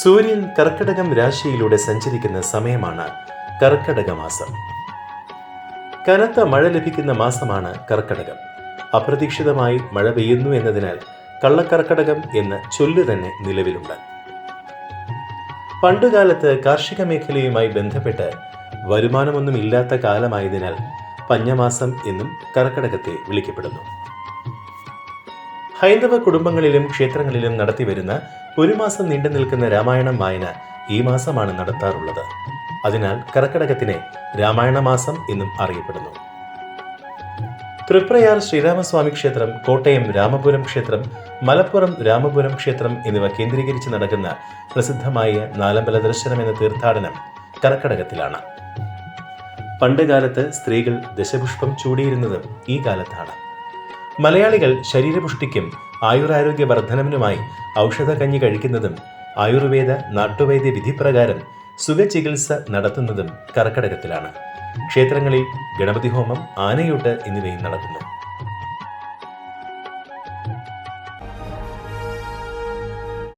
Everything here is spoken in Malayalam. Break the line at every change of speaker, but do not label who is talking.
സൂര്യൻ കർക്കടകം രാശിയിലൂടെ സഞ്ചരിക്കുന്ന സമയമാണ് കർക്കടക മാസം കനത്ത മഴ ലഭിക്കുന്ന മാസമാണ് കർക്കടകം. അപ്രതീക്ഷിതമായി മഴ പെയ്യുന്നു എന്നതിനാൽ കള്ളക്കർക്കടകം എന്ന ചൊല്ല് തന്നെ നിലവിലുണ്ട്. പണ്ടുകാലത്ത് കാർഷിക മേഖലയുമായി ബന്ധപ്പെട്ട് വരുമാനമൊന്നുമില്ലാത്ത കാലമായതിനാൽ പഞ്ഞമാസം എന്നും കർക്കടകത്തെ വിളിക്കപ്പെടുന്നു. ഹൈന്ദവ കുടുംബങ്ങളിലും ക്ഷേത്രങ്ങളിലും നടത്തിവരുന്ന ഒരു മാസം നീണ്ടു നിൽക്കുന്ന രാമായണം വായന ഈ മാസമാണ് നടത്താറുള്ളത്. അതിനാൽ കർക്കടകത്തിനെ രാമായണ മാസം എന്നും അറിയപ്പെടുന്നു. തൃപ്രയാർ ശ്രീരാമസ്വാമി ക്ഷേത്രം കോട്ടയം രാമപുരം ക്ഷേത്രം മലപ്പുറം രാമപുരം ക്ഷേത്രം എന്നിവ കേന്ദ്രീകരിച്ച് നടക്കുന്ന പ്രസിദ്ധമായ നാലമ്പല ദർശനം എന്ന തീർത്ഥാടനം കർക്കടകത്തിലാണ്. പണ്ടുകാലത്ത് സ്ത്രീകൾ ദശപുഷ്പം ചൂടിയിരുന്നതും ഈ കാലത്താണ്. മലയാളികൾ ശരീരപുഷ്ടിക്കും ആയുരാരോഗ്യ വർധനവിനുമായി ഔഷധകഞ്ഞി കഴിക്കുന്നതും ആയുർവേദ നാട്ടുവൈദ്യ വിധിപ്രകാരം സുഖചികിത്സ നടത്തുന്നതും കർക്കടകത്തിലാണ്. ക്ഷേത്രങ്ങളിൽ ഗണപതി ഹോമം ആനയൂട്ട് എന്നിവയും നടക്കുന്നു.